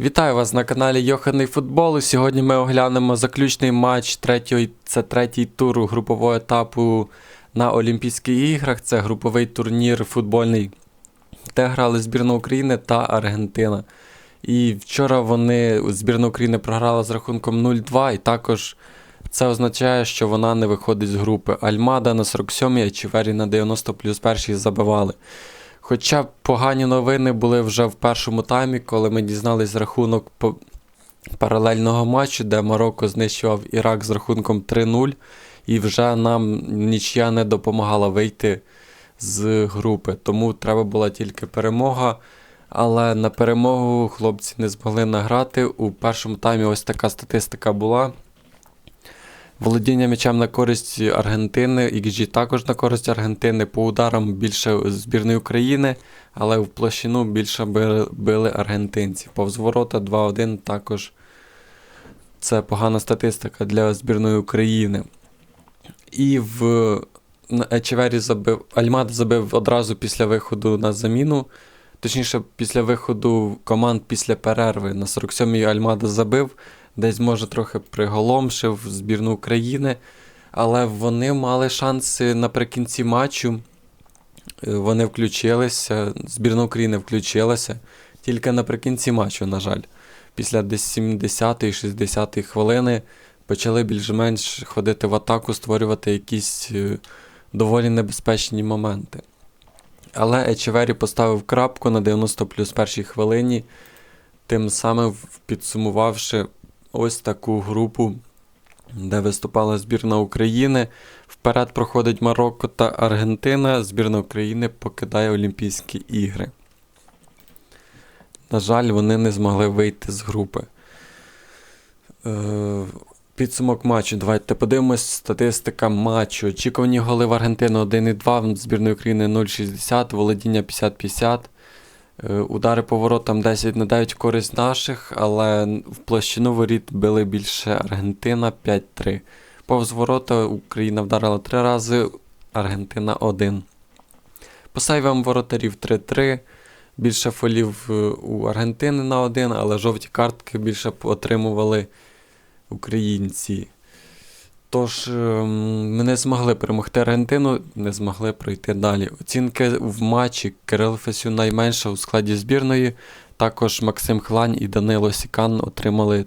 Вітаю вас на каналі Йоханий Футбол. Сьогодні ми оглянемо заключний матч третього, це третій тур групового етапу на Олімпійських іграх. Це груповий турнір футбольний, де грали збірна України та Аргентина. І вчора вони збірна України програла з рахунком 0-2, і також це означає, що вона не виходить з групи. Альмада на 47-й, а Чівері на 90 плюс перший забивали. Хоча погані новини були вже в першому таймі, коли ми дізнались рахунок паралельного матчу, де Марокко знищував Ірак з рахунком 3-0, і вже нам нічия не допомагала вийти з групи. Тому треба була тільки перемога. Але на перемогу хлопці не змогли награти. У першому таймі ось така статистика була. Володіння м'ячем на користь Аргентини, XG також на користь Аргентини. По ударам більше збірної України, але в площину більше били, аргентинці. Повз ворота 2-1 також це погана статистика для збірної України. І в Ечевері забив Альмат забив одразу після виходу на заміну. Точніше, після виходу команд після перерви на 47-й Альмада забив десь може трохи приголомшив збірну України, але вони мали шанси наприкінці матчу. Е, Вони включилися, збірна України включилася тільки наприкінці матчу, на жаль. Після десь 70-ї, 60-ї хвилини почали більш-менш ходити в атаку, створювати якісь е, доволі небезпечні моменти. Але Ечевері поставив крапку на 90 плюс першій хвилині, тим самим підсумувавши ось таку групу, де виступала збірна України. Вперед проходить Марокко та Аргентина. Збірна України покидає Олімпійські ігри. На жаль, вони не змогли вийти з групи. Е, Підсумок матчу. Давайте подивимось. Статистика матчу. Очікувані голи в Аргентину 1,2, в збірної України 0,60, володіння 50-50. Е, Удари по воротам 10 на 9 в користь наших, але в площину воріт били більше Аргентина 5-3. Повз ворота Україна вдарила 3 рази, Аргентина 1. По сейвам воротарів 3-3. Більше фолів е, у Аргентини на 1, але жовті картки більше отримували українці. Тож, ем, ми не змогли перемогти Аргентину, не змогли пройти далі. Оцінки в матчі Кирил Фесю найменша у складі збірної. Також Максим Хлань і Данило Сікан отримали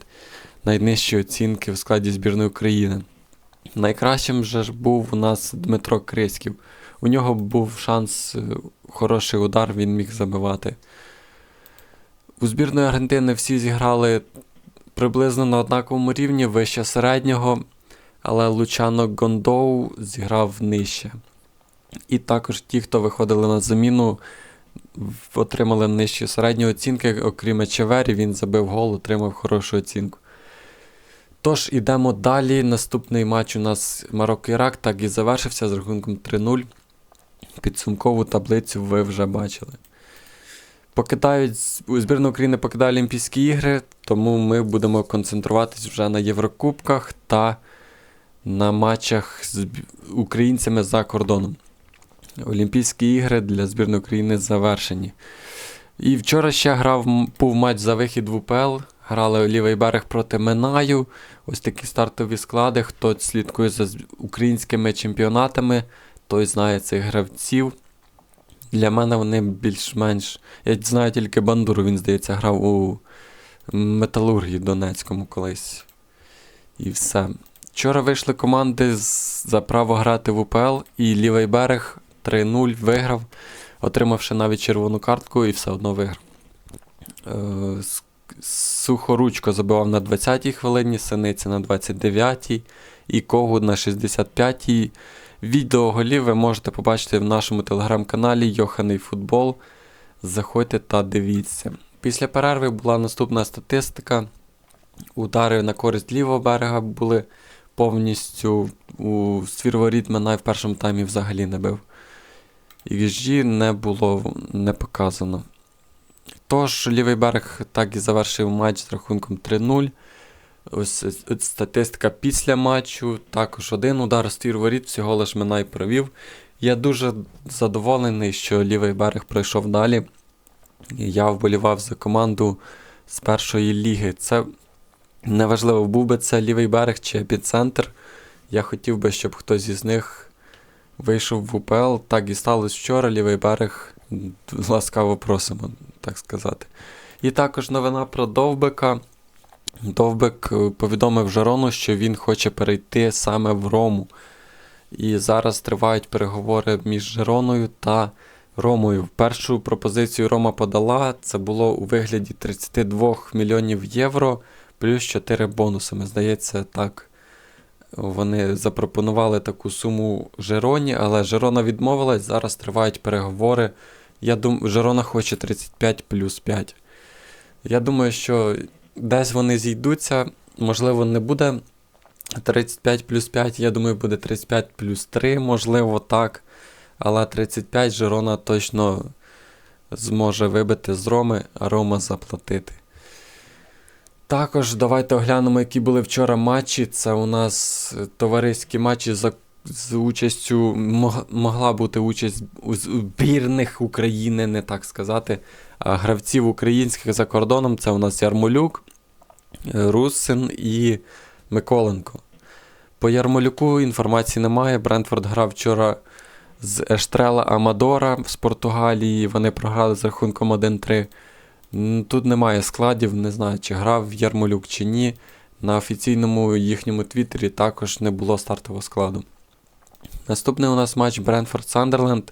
найнижчі оцінки в складі збірної України. Найкращим же ж був у нас Дмитро Криськів. У нього був шанс, е, хороший удар, він міг забивати. У збірної Аргентини всі зіграли приблизно на однаковому рівні, вище середнього але Лучано Гондоу зіграв нижче. І також ті, хто виходили на заміну, отримали нижчі середні оцінки, окрім Ечевері, він забив гол, отримав хорошу оцінку. Тож, ідемо далі. Наступний матч у нас Марокко-Ірак так і завершився з рахунком 3-0. Підсумкову таблицю ви вже бачили. Покидають збірна України покидає Олімпійські ігри, тому ми будемо концентруватись вже на Єврокубках та на матчах з українцями за кордоном. Олімпійські ігри для збірної України завершені. І вчора ще грав був матч за вихід в УПЛ. Грали лівий берег проти Минаю. Ось такі стартові склади. Хто слідкує за українськими чемпіонатами, той знає цих гравців. Для мене вони більш-менш. Я знаю тільки Бандуру, він, здається, грав у Металургії Донецькому колись. І все. Вчора вийшли команди за право грати в УПЛ, і лівий берег 3-0 виграв, отримавши навіть червону картку і все одно виграв. Е, Сухоручко забивав на 20-й хвилині, Синиця на 29-й і Когут на 65-й. Відео голів ви можете побачити в нашому телеграм-каналі Йоханий Футбол. Заходьте та дивіться. Після перерви була наступна статистика. Удари на користь лівого берега були повністю у свірворіт Минай в першому таймі взагалі не бив. XG не було не показано. Тож, лівий берег так і завершив матч з рахунком 3-0. Ось, ось- ось статистика після матчу. Також один удар з воріт, всього лиш Минай провів. Я дуже задоволений, що лівий берег пройшов далі. Я вболівав за команду з першої ліги. Це неважливо, був би це лівий берег чи епіцентр. Я хотів би, щоб хтось із них вийшов в УПЛ. Так і сталося вчора. Лівий берег ласкаво просимо, так сказати. І також новина про Довбика. Довбик е, повідомив Жарону, що він хоче перейти саме в Рому. І зараз тривають переговори між Жероною та Ромою. Першу пропозицію Рома подала. Це було у вигляді 32 мільйонів євро плюс 4 бонусами. Здається, так. Вони запропонували таку суму Жероні, але Жерона відмовилась. Зараз тривають переговори. Я думаю, Жерона хоче 35 плюс 5. Я думаю, що десь вони зійдуться. Можливо, не буде 35 плюс 5. Я думаю, буде 35 плюс 3, можливо, так. Але 35 Жерона точно зможе вибити з Роми, а Рома заплатити. Також давайте оглянемо, які були вчора матчі. Це у нас товариські матчі за, з участю. могла бути участь у збірних України, не так сказати. Гравців українських за кордоном це у нас Ярмолюк, е, Русин і Миколенко. По Ярмолюку інформації немає. Брентфорд грав вчора з Ештрела Амадора з Португалії. Вони програли з рахунком 1-3. Тут немає складів, не знаю, чи грав Ярмолюк чи ні. На офіційному їхньому твіттері також не було стартового складу. Наступний у нас матч Брентфорд Сандерленд.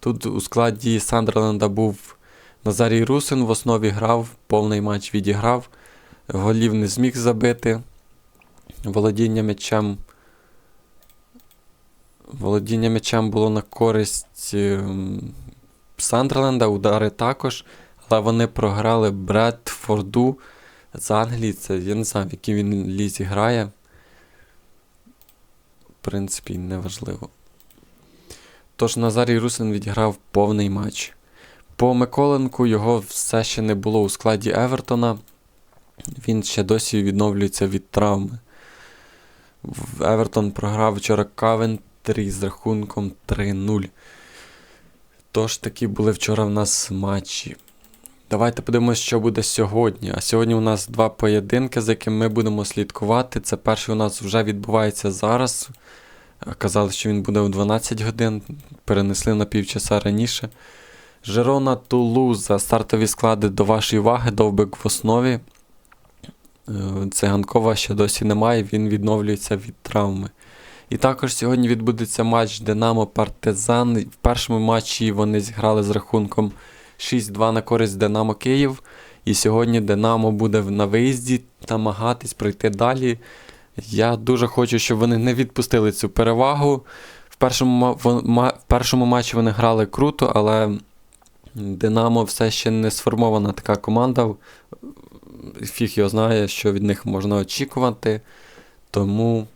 Тут у складі Сандерленда був Назарій Русин, в основі грав, повний матч відіграв. Голів не зміг забити. Володіння м'ячем. Володіння м'ячем було на користь ем, Сандерленда, удари також. Але вони програли Бредфорду з Англії. Це я не знаю, в якій він лізі грає. В принципі, неважливо. Тож Назарій Русин відіграв повний матч. По Миколенку його все ще не було у складі Евертона. Він ще досі відновлюється від травми. Евертон програв вчора Кавентрі з рахунком 3-0. Тож такі були вчора в нас матчі. Давайте подивимось, що буде сьогодні. А сьогодні у нас два поєдинки, за якими ми будемо слідкувати. Це перший у нас вже відбувається зараз. Казали, що він буде в 12 годин, перенесли на півчаса раніше. Жерона Тулуза. Стартові склади до вашої уваги, довбик в основі. Е, Циганкова ще досі немає, він відновлюється від травми. І також сьогодні відбудеться матч Динамо Партизан. В першому матчі вони зіграли з рахунком 6-2 на користь Динамо Київ. І сьогодні Динамо буде на виїзді намагатись пройти далі. Я дуже хочу, щоб вони не відпустили цю перевагу. В першому, в першому матчі вони грали круто, але Динамо все ще не сформована така команда. Фіг його знає, що від них можна очікувати. Тому,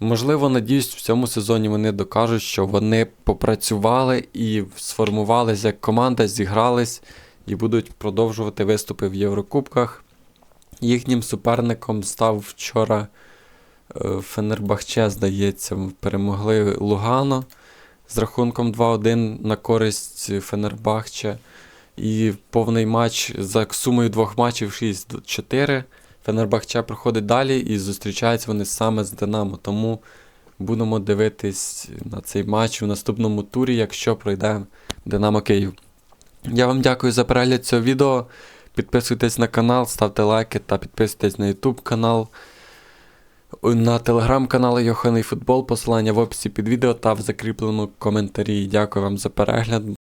можливо, надіюсь, в цьому сезоні вони докажуть, що вони попрацювали і сформувалися як команда, зігрались і будуть продовжувати виступи в Єврокубках. Їхнім суперником став вчора е, Фенербахче, здається, перемогли Лугано з рахунком 2-1 на користь Фенербахче. І повний матч за сумою двох матчів 6-4. Фенербахче проходить далі і зустрічаються вони саме з Динамо. Тому будемо дивитись на цей матч у наступному турі, якщо пройде Динамо Київ. Я вам дякую за перегляд цього відео. Підписуйтесь на канал, ставте лайки та підписуйтесь на YouTube канал. На телеграм-канал Йоханий Футбол, посилання в описі під відео та в закріпленому коментарі. Дякую вам за перегляд.